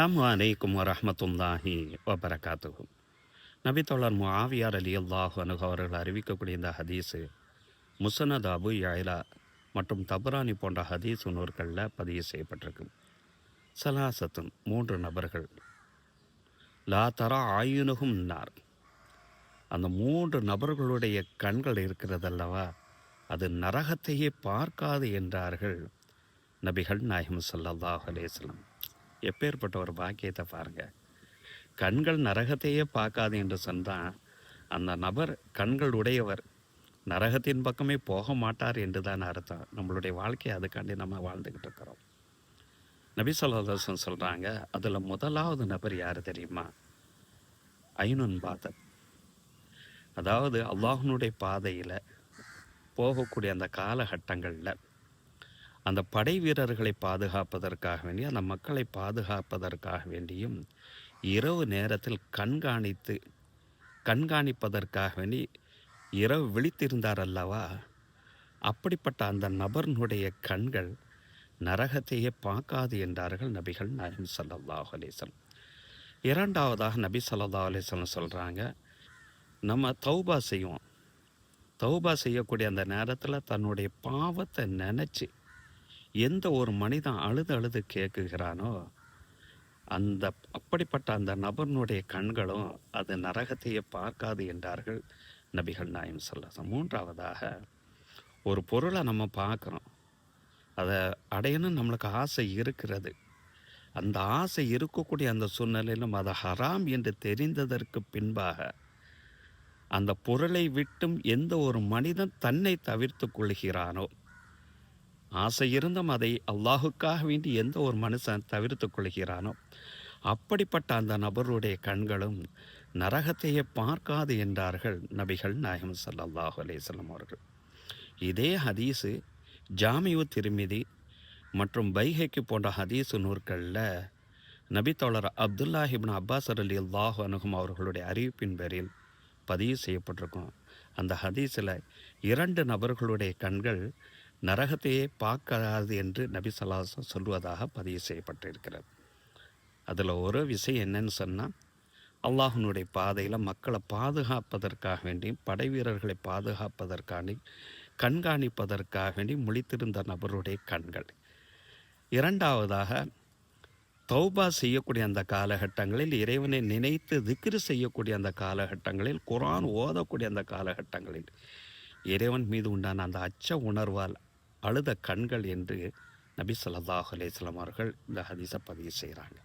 அஸ்ஸலாமு அலைக்கும் வரஹ்மத்துல்லாஹி வபரகாத்துஹு நபி முஆவியார் அலி அல்லாஹ் அவர்கள் அறிவிக்கக்கூடிய இந்த ஹதீஸு முசனத் அபு யாயிலா மற்றும் தபரானி போன்ற ஹதீஸ் நூற்களில் பதிவு செய்யப்பட்டிருக்கு. சலாசத்தும் மூன்று நபர்கள். லா தரா ஆயுனுகும் நார். அந்த மூன்று நபர்களுடைய கண்கள் இருக்கிறதல்லவா? அது நரகத்தையே பார்க்காது என்றார்கள் நபிகள் நாயகம் சல்லாஹ் அலைஹி எப்பேற்பட்ட ஒரு பாக்கியத்தை பாருங்க. கண்கள் நரகத்தையே பார்க்காது என்று சொன்னால் அந்த நபர் கண்கள் உடையவர் நரகத்தின் பக்கமே போக மாட்டார் என்று தான் அர்த்தம். நம்மளுடைய வாழ்க்கையை அதுக்காண்டி நம்ம வாழ்ந்துக்கிட்டு இருக்கிறோம். நபி சொல்லதாசன் சொல்கிறாங்க அதில் முதலாவது நபர் யார் தெரியுமா? ஐநுன் பாதர் அதாவது அல்லாஹனுடைய பாதையில் போகக்கூடிய அந்த காலகட்டங்களில் அந்த படை வீரர்களை பாதுகாப்பதற்காக வேண்டிய அந்த மக்களை பாதுகாப்பதற்காக வேண்டியும் இரவு நேரத்தில் கண்காணித்து கண்காணிப்பதற்காக வேண்டி இரவு விழித்திருந்தார் அல்லவா? அப்படிப்பட்ட அந்த நபர்னுடைய கண்கள் நரகத்தையே பார்க்காது என்றார்கள் நபிகள் நாயம் ஸல்லல்லாஹு அலைஹி இரண்டாவதாக நபி சல்லா அலைஹி சொல்கிறாங்க நம்ம தௌபா செய்வோம். தௌபா செய்யக்கூடிய அந்த நேரத்தில் தன்னுடைய பாவத்தை நினச்சி எந்த ஒரு மனிதன் அழுது அழுது கேட்குகிறானோ அந்த அப்படிப்பட்ட அந்த நபர்னுடைய கண்களும் அது நரகத்தையே பார்க்காது என்றார்கள் நபிகள் நாயம் சொல்ல மூன்றாவதாக ஒரு பொருளை நம்ம பார்க்குறோம். அதை அடையணும் நம்மளுக்கு ஆசை இருக்கிறது. அந்த ஆசை இருக்கக்கூடிய அந்த சூழ்நிலையிலும் அது ஹராம் என்று தெரிந்ததற்கு பின்பாக அந்த பொருளை விட்டும் எந்த ஒரு மனிதன் தன்னை தவிர்த்து கொள்கிறானோ ஆசை இருந்தும் அதை அல்லாஹுக்காக வேண்டி எந்த ஒரு மனுஷன் தவிர்த்து கொள்கிறானோ அப்படிப்பட்ட அந்த நபருடைய கண்களும் நரகத்தையே பார்க்காது என்றார்கள் நபிகள் நாயகம் சல்லாஹு அலேசல்லம் அவர்கள். இதே ஹதீஸு ஜாமியு திருமிதி மற்றும் பைஹைக்கு போன்ற ஹதீஸு நூற்களில் நபித்தோழர் அப்துல்லாஹிபின் அப்பாஸ் அலி அல்லாஹு அனுகும் அவர்களுடைய அறிவிப்பின் பேரில் பதிவு செய்யப்பட்டிருக்கும். அந்த ஹதீஸில் இரண்டு நபர்களுடைய கண்கள் நரகத்தையே பார்க்காது என்று நபி சலாசம் சொல்வதாக பதிவு செய்யப்பட்டிருக்கிறது. அதில் ஒரு விஷயம் என்னன்னு சொன்னால் அல்லாஹனுடைய பாதையில் மக்களை பாதுகாப்பதற்காக வேண்டி படை வீரர்களை பாதுகாப்பதற்காண்டி கண்காணிப்பதற்காக வேண்டி முழித்திருந்த நபருடைய கண்கள். இரண்டாவதாக தௌபா செய்யக்கூடிய அந்த காலகட்டங்களில் இறைவனை நினைத்து திக்ரு செய்யக்கூடிய அந்த காலகட்டங்களில் குரான் ஓதக்கூடிய அந்த காலகட்டங்களில் இறைவன் மீது உண்டான அந்த அச்ச உணர்வால் அழுத கண்கள் என்று நபி ஸல்லல்லாஹு அலைஹி அவர்கள் இந்த ஹதீஸை பதிவு செய்கிறாங்க.